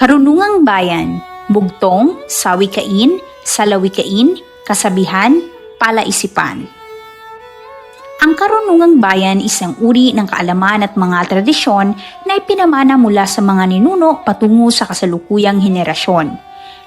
Karunungang bayan, bugtong, sawikain, salawikain, kasabihan, palaisipan. Ang karunungang bayan isang uri ng kaalaman at mga tradisyon na ipinamana mula sa mga ninuno patungo sa kasalukuyang henerasyon.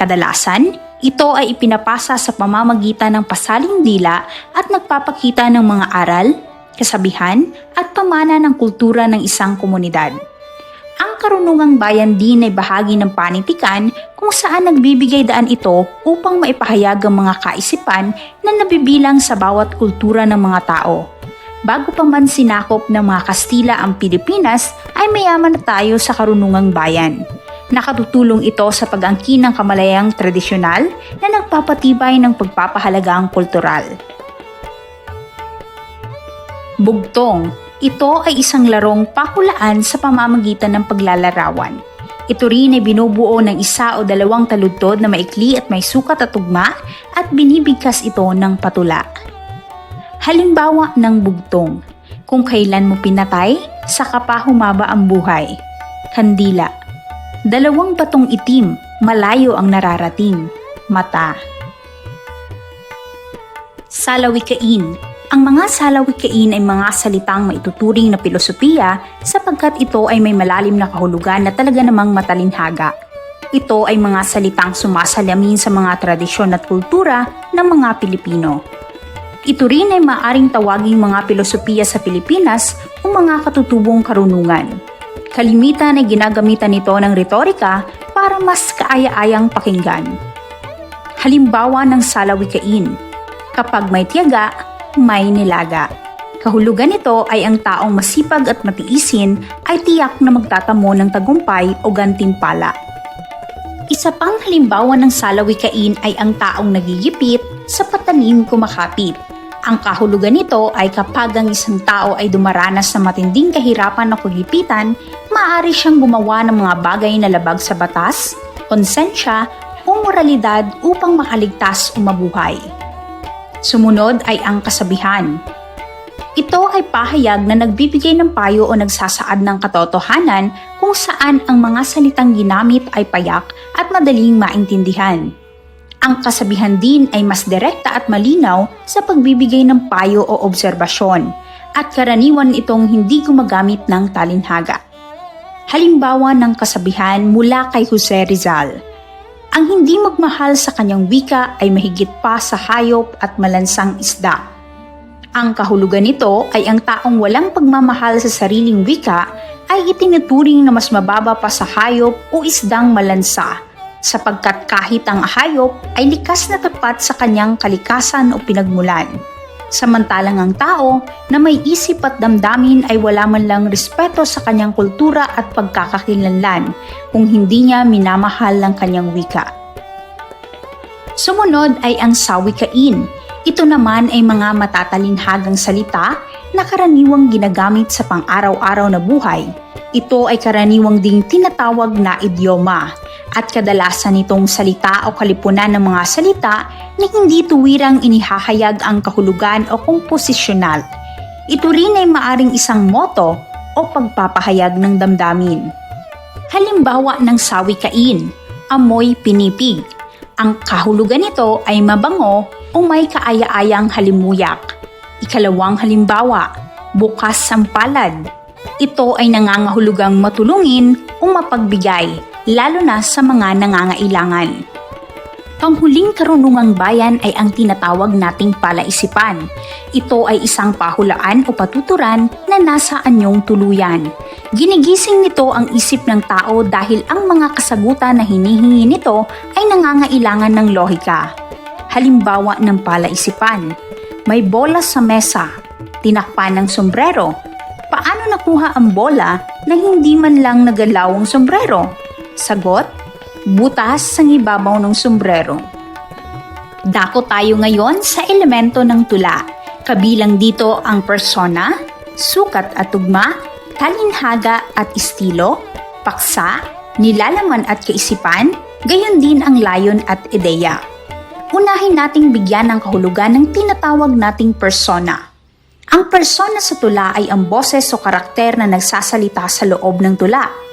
Kadalasan, ito ay ipinapasa sa pamamagitan ng pasaling dila at nagpapakita ng mga aral, kasabihan at pamana ng kultura ng isang komunidad. Ang karunungang bayan din ay bahagi ng panitikan kung saan nagbibigay daan ito upang maipahayag ang mga kaisipan na nabibilang sa bawat kultura ng mga tao. Bago pa man sinakop ng mga Kastila ang Pilipinas, ay mayaman na tayo sa karunungang bayan. Nakatutulong ito sa pag-angkin ng kamalayang tradisyonal na nagpapatibay ng pagpapahalagang kultural. Bugtong ito ay isang larong pahulaan sa pamamagitan ng paglalarawan. Ito rin ay binubuo ng isa o dalawang taludtod na maikli at may sukat at tugma at binibigkas ito ng patula. Halimbawa ng bugtong, kung kailan mo pinatay, saka pa humaba ang buhay. Kandila, dalawang batong itim, malayo ang nararating. Mata. Salawikain, ang mga salawikain ay mga salitang maituturing na pilosopiya sapagkat ito ay may malalim na kahulugan na talaga namang matalinhaga. Ito ay mga salitang sumasalamin sa mga tradisyon at kultura ng mga Pilipino. Ito rin ay maaring tawaging mga pilosopiya sa Pilipinas o mga katutubong karunungan. Kalimitan ay ginagamitan nito ng retorika para mas kaaya-ayang pakinggan. Halimbawa ng salawikain, kapag may tiyaga, may nilaga. Kahulugan nito ay ang taong masipag at matiisin ay tiyak na magtatamo ng tagumpay o gantimpala. Isa pang halimbawa ng salawikain ay ang taong nagigipit sa patanim kumakapit. Ang kahulugan nito ay kapag ang isang tao ay dumaranas sa matinding kahirapan o kagipitan, maaari siyang gumawa ng mga bagay na labag sa batas, konsensya o moralidad upang makaligtas o mabuhay. Sumunod ay ang kasabihan. Ito ay pahayag na nagbibigay ng payo o nagsasaad ng katotohanan kung saan ang mga salitang ginamit ay payak at madaling maintindihan. Ang kasabihan din ay mas direkta at malinaw sa pagbibigay ng payo o obserbasyon at karaniwan itong hindi gumagamit ng talinhaga. Halimbawa ng kasabihan mula kay Jose Rizal. Ang hindi magmahal sa kanyang wika ay mahigit pa sa hayop at malansang isda. Ang kahulugan nito ay ang taong walang pagmamahal sa sariling wika ay itinuturing na mas mababa pa sa hayop o isdang malansa sapagkat kahit ang hayop ay likas na tapat sa kanyang kalikasan o pinagmulan. Samantalang ang tao na may isip at damdamin ay wala man lang respeto sa kanyang kultura at pagkakakilanlan kung hindi niya minamahal ang kanyang wika. Sumunod ay ang sawikain. Ito naman ay mga matatalinhagang salita na karaniwang ginagamit sa pang-araw-araw na buhay. Ito ay karaniwang ding tinatawag na idioma at kadalasan nitong salita o kalipunan ng mga salita na hindi tuwirang inihahayag ang kahulugan o komposisyonal. Ito rin ay maaring isang moto o pagpapahayag ng damdamin. Halimbawa ng sawikain, amoy pinipig. Ang kahulugan nito ay mabango o may kaaya-ayang halimuyak. Ikalawang halimbawa, bukas ang palad. Ito ay nangangahulugang matulungin o mapagbigay lalo na sa mga nangangailangan. Panghuling karunungang bayan ay ang tinatawag nating palaisipan. Ito ay isang pahulaan o patuturan na nasa anyong tuluyan. Ginigising nito ang isip ng tao dahil ang mga kasagutan na hinihingi nito ay nangangailangan ng lohika. Halimbawa ng palaisipan, may bola sa mesa, tinakpan ng sombrero. Paano nakuha ang bola na hindi man lang nagalaw ang sombrero? Sagot, butas sa ibabaw ng sombrero. Dako tayo ngayon sa elemento ng tula. Kabilang dito ang persona, sukat at tugma, talinhaga at estilo, paksa, nilalaman at kaisipan, gayon din ang layon at ideya. Unahin nating bigyan ng kahulugan ng tinatawag nating persona. Ang persona sa tula ay ang boses o karakter na nagsasalita sa loob ng tula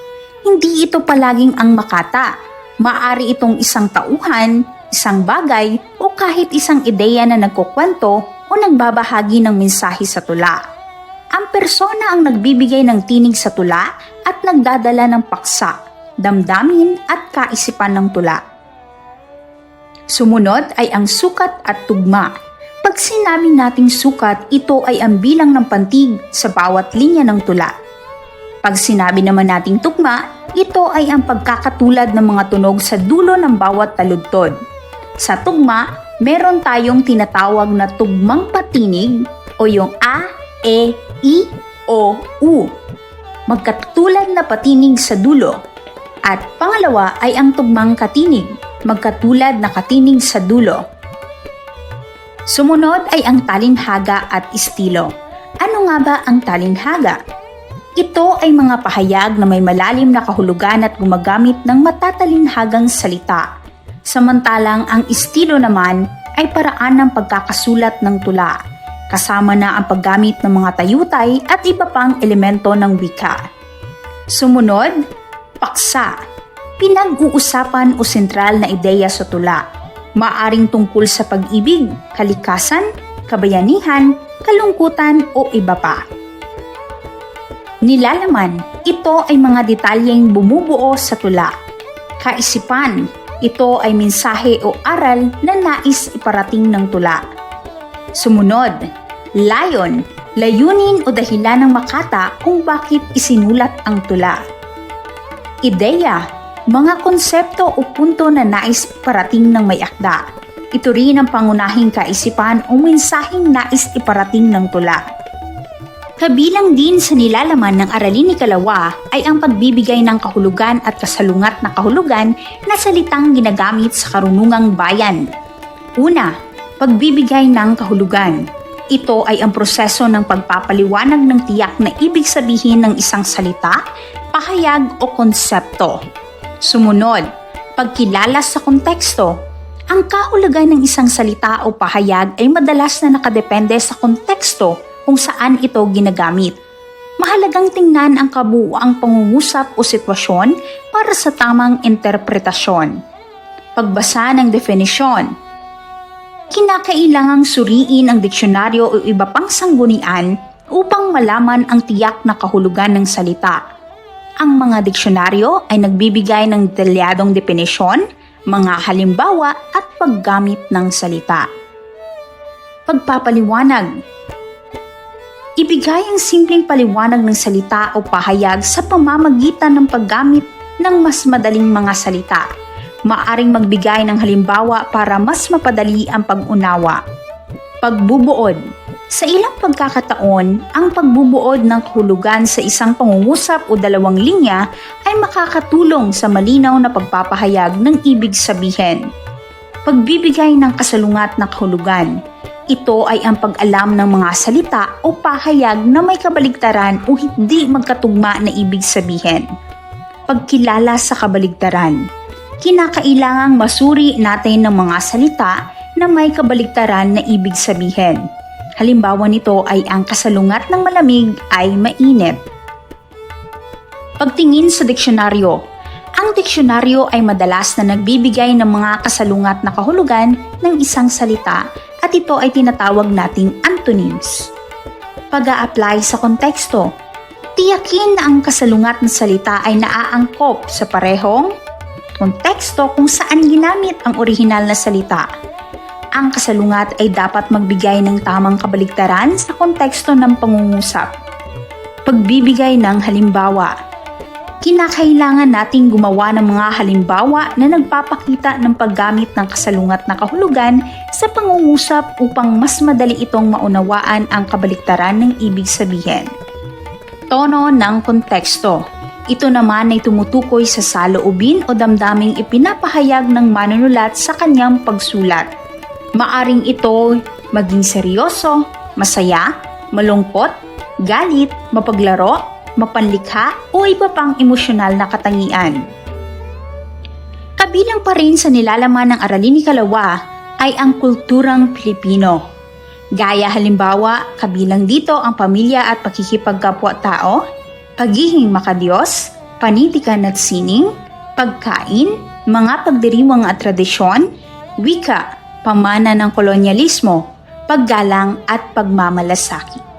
hindi ito palaging ang makata. Maari itong isang tauhan, isang bagay o kahit isang ideya na nagkukwento o nagbabahagi ng mensahe sa tula. Ang persona ang nagbibigay ng tinig sa tula at nagdadala ng paksa, damdamin at kaisipan ng tula. Sumunod ay ang sukat at tugma. Pag sinabing nating sukat, ito ay ang bilang ng pantig sa bawat linya ng tula. Pag sinabi naman nating tugma, ito ay ang pagkakatulad ng mga tunog sa dulo ng bawat taludtod. Sa tugma, meron tayong tinatawag na tugmang patinig o yung A, E, I, O, U. Magkatulad na patinig sa dulo. At pangalawa ay ang tugmang katinig, magkatulad na katinig sa dulo. Sumunod ay ang talinhaga at estilo. Ano nga ba ang talinhaga? Ito ay mga pahayag na may malalim na kahulugan at gumagamit ng matatalinhagang salita. Samantalang ang estilo naman ay paraan ng pagkakasulat ng tula, kasama na ang paggamit ng mga tayutay at iba pang elemento ng wika. Sumunod, paksa. Pinag-uusapan o sentral na ideya sa tula. Maaring tungkol sa pag-ibig, kalikasan, kabayanihan, kalungkutan o iba pa. Nilalaman, ito ay mga detalyeng bumubuo sa tula. Kaisipan, ito ay mensahe o aral na nais iparating ng tula. Sumunod, layon, layunin o dahilan ng makata kung bakit isinulat ang tula. Ideya, mga konsepto o punto na nais iparating ng may akda. Ito rin ang pangunahing kaisipan o mensaheng nais iparating ng tula. Kabilang din sa nilalaman ng aralin ni Kalawa ay ang pagbibigay ng kahulugan at kasalungat na kahulugan na salitang ginagamit sa karunungang bayan. Una, pagbibigay ng kahulugan. Ito ay ang proseso ng pagpapaliwanag ng tiyak na ibig sabihin ng isang salita, pahayag o konsepto. Sumunod, pagkilala sa konteksto. Ang kahulugan ng isang salita o pahayag ay madalas na nakadepende sa konteksto kung saan ito ginagamit. Mahalagang tingnan ang kabuuang pangungusap o sitwasyon para sa tamang interpretasyon. Pagbasa ng definisyon. Kinakailangang suriin ang diksyonaryo o iba pang sanggunian upang malaman ang tiyak na kahulugan ng salita. Ang mga diksyonaryo ay nagbibigay ng detalyadong definisyon, mga halimbawa at paggamit ng salita. Pagpapaliwanag Ibigay ang simpleng paliwanag ng salita o pahayag sa pamamagitan ng paggamit ng mas madaling mga salita. Maaring magbigay ng halimbawa para mas mapadali ang pag-unawa. Pagbubuod Sa ilang pagkakataon, ang pagbubuod ng kahulugan sa isang pangungusap o dalawang linya ay makakatulong sa malinaw na pagpapahayag ng ibig sabihin. Pagbibigay ng kasalungat na kahulugan ito ay ang pag-alam ng mga salita o pahayag na may kabaligtaran o hindi magkatugma na ibig sabihin. Pagkilala sa kabaligtaran. Kinakailangang masuri natin ng mga salita na may kabaligtaran na ibig sabihin. Halimbawa nito ay ang kasalungat ng malamig ay mainit. Pagtingin sa diksyonaryo, ang diksyonaryo ay madalas na nagbibigay ng mga kasalungat na kahulugan ng isang salita at ito ay tinatawag nating antonyms. pag apply sa konteksto, tiyakin na ang kasalungat ng salita ay naaangkop sa parehong konteksto kung saan ginamit ang orihinal na salita. Ang kasalungat ay dapat magbigay ng tamang kabaligtaran sa konteksto ng pangungusap. Pagbibigay ng halimbawa, kinakailangan nating gumawa ng mga halimbawa na nagpapakita ng paggamit ng kasalungat na kahulugan sa pangungusap upang mas madali itong maunawaan ang kabaliktaran ng ibig sabihin. Tono ng konteksto ito naman ay tumutukoy sa saloobin o damdaming ipinapahayag ng manunulat sa kanyang pagsulat. Maaring ito maging seryoso, masaya, malungkot, galit, mapaglaro, mapanlikha o iba pang emosyonal na katangian. Kabilang pa rin sa nilalaman ng aralin ni Kalawa ay ang kulturang Pilipino. Gaya halimbawa, kabilang dito ang pamilya at pakikipagkapwa-tao, pagiging makadiyos, panitikan at sining, pagkain, mga pagdiriwang at tradisyon, wika, pamana ng kolonyalismo, paggalang at pagmamalasakit.